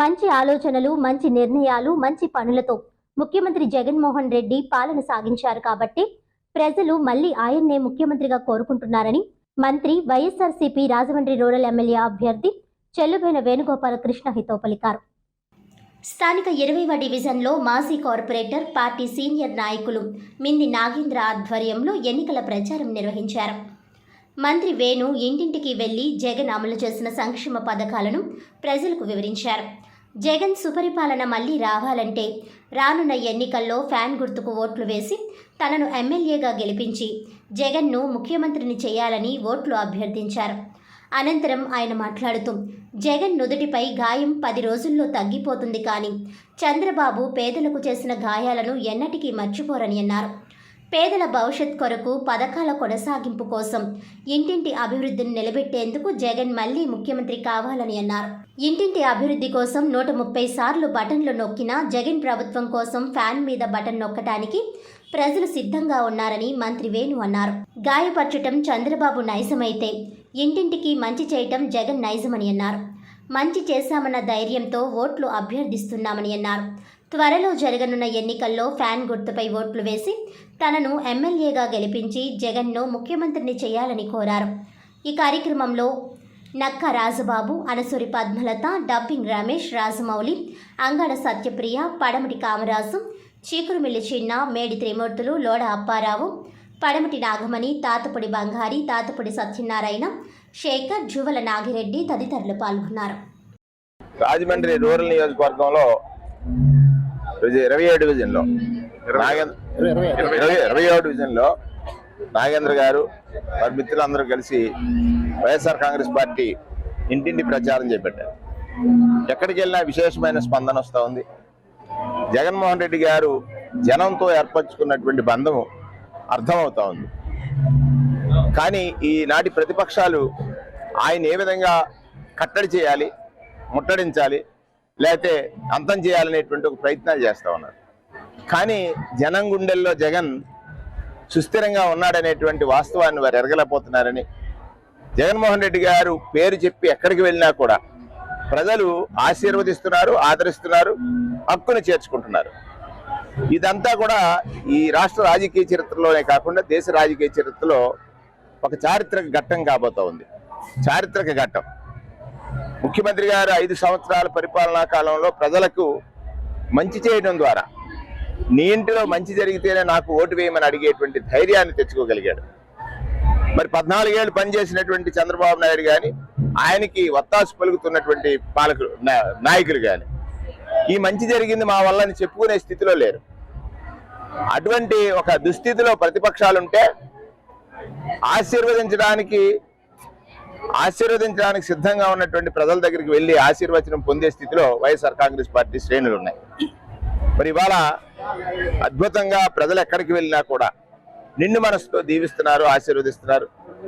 మంచి ఆలోచనలు మంచి నిర్ణయాలు మంచి పనులతో ముఖ్యమంత్రి జగన్మోహన్ రెడ్డి పాలన సాగించారు కాబట్టి ప్రజలు మళ్ళీ ఆయన్నే ముఖ్యమంత్రిగా కోరుకుంటున్నారని మంత్రి వైఎస్ఆర్సీపీ రాజమండ్రి రూరల్ ఎమ్మెల్యే అభ్యర్థి చెల్లుబైన వేణుగోపాల కృష్ణ హితో పలికారు. స్థానిక ఇరవైవ డివిజన్లో మాజీ కార్పొరేటర్ పార్టీ సీనియర్ నాయకులు మింది నాగేంద్ర ఆధ్వర్యంలో ఎన్నికల ప్రచారం నిర్వహించారు. మంత్రి వేణు ఇంటింటికి వెళ్ళి జగన్ అమలు చేసిన సంక్షేమ పథకాలను ప్రజలకు వివరించారు. జగన్ సుపరిపాలన మళ్ళీ రావాలంటే రానున్న ఎన్నికల్లో ఫ్యాన్ గుర్తుకు ఓట్లు వేసి తనను ఎమ్మెల్యేగా గెలిపించి జగన్ను ముఖ్యమంత్రిని చేయాలని ఓట్లు అభ్యర్థించారు. అనంతరం ఆయన మాట్లాడుతూ జగన్ నుదుటిపై గాయం పది రోజుల్లో తగ్గిపోతుంది కానీ చంద్రబాబు పేదలకు చేసిన గాయాలను ఎన్నటికీ మర్చిపోరని అన్నారు. పేదల భవిష్యత్ కొరకు పథకాల కొనసాగింపు కోసం ఇంటింటి అభివృద్ధిని నిలబెట్టేందుకు జగన్ మళ్ళీ ముఖ్యమంత్రి కావాలని అన్నారు. ఇంటింటి అభివృద్ధి కోసం నూట ముప్పై సార్లు బటన్లు నొక్కినా జగన్ ప్రభుత్వం కోసం ఫ్యాన్ మీద బటన్ నొక్కటానికి ప్రజలు సిద్ధంగా ఉన్నారని మంత్రి వేణు అన్నారు. గాయపరచటం చంద్రబాబు నైజమైతే ఇంటింటికి మంచి చేయటం జగన్ నైజమని అన్నారు. మంచి చేశామన్న ధైర్యంతో ఓట్లు అభ్యర్థిస్తున్నామని అన్నారు. త్వరలో జరగనున్న ఎన్నికల్లో ఫ్యాన్ గుర్తుపై ఓట్లు వేసి తనను ఎమ్మెల్యేగా గెలిపించి జగన్ను ముఖ్యమంత్రిని చేయాలని కోరారు. ఈ కార్యక్రమంలో నక్క రాజుబాబు అనసూరి పద్మలత డబ్బింగ్ రమేష్ రాజమౌళి అంగడ సత్యప్రియ పడమటి కామరాజు చీకురుమిల్లి చిన్న మేడి త్రిమూర్తులు లోడ అప్పారావు పడమటి నాగమణి తాతపొడి బంగారి తాతపొడి సత్యనారాయణ శేఖర్ జువల నాగిరెడ్డి తదితరులు పాల్గొన్నారు. రాజమండ్రి రూరల్ నియోజకవర్గంలో ఇరవై ఏడు డివిజన్లో నాగేంద్ర ఇరవై ఏడు డివిజన్లో నాగేంద్ర గారు వారి మిత్రులందరూ కలిసి వైఎస్ఆర్ కాంగ్రెస్ పార్టీ ఇంటింటి ప్రచారం చేపట్టారు. ఎక్కడికి వెళ్ళినా విశేషమైన స్పందన వస్తూ ఉంది. జగన్మోహన్ రెడ్డి గారు జనంతో ఏర్పరచుకున్నటువంటి బంధం అర్థమవుతా ఉంది. కానీ ఈనాటి ప్రతిపక్షాలు ఆయన ఏ విధంగా కట్టడి చేయాలి ముట్టడించాలి లేకపోతే అంతం చేయాలనేటువంటి ఒక ప్రయత్నాలు చేస్తూ ఉన్నారు. కానీ జనం గుండెల్లో జగన్ సుస్థిరంగా ఉన్నాడనేటువంటి వాస్తవాన్ని వారు ఎరగలేకపోతున్నారని జగన్మోహన్ రెడ్డి గారు పేరు చెప్పి ఎక్కడికి వెళ్ళినా కూడా ప్రజలు ఆశీర్వదిస్తున్నారు ఆదరిస్తున్నారు హక్కును చేర్చుకుంటున్నారు. ఇదంతా కూడా ఈ రాష్ట్ర రాజకీయ చరిత్రలోనే కాకుండా దేశ రాజకీయ చరిత్రలో ఒక చారిత్రక ఘట్టం కాబోతా ఉంది చారిత్రక ఘట్టం. ముఖ్యమంత్రి గారు ఐదు సంవత్సరాల పరిపాలనా కాలంలో ప్రజలకు మంచి చేయడం ద్వారా నీ ఇంటిలో మంచి జరిగితేనే నాకు ఓటు వేయమని అడిగేటువంటి ధైర్యాన్ని తెచ్చుకోగలిగాడు. మరి పద్నాలుగేళ్ళు పనిచేసినటువంటి చంద్రబాబు నాయుడు కానీ ఆయనకి వత్తాసు పలుకుతున్నటువంటి పాలకులు నాయకులు కానీ ఈ మంచి జరిగింది మా వల్ల అని చెప్పుకునే స్థితిలో లేరు. అటువంటి ఒక దుస్థితిలో ప్రతిపక్షాలుంటే ఆశీర్వదించడానికి ఆశీర్వదించడానికి సిద్ధంగా ఉన్నటువంటి ప్రజల దగ్గరికి వెళ్ళి ఆశీర్వచనం పొందే స్థితిలో వైఎస్ఆర్ కాంగ్రెస్ పార్టీ శ్రేణులు ఉన్నాయి. మరి ఇవాళ అద్భుతంగా ప్రజలు ఎక్కడికి వెళ్ళినా కూడా నిండు మనసుతో దీవిస్తున్నారు ఆశీర్వదిస్తున్నారు.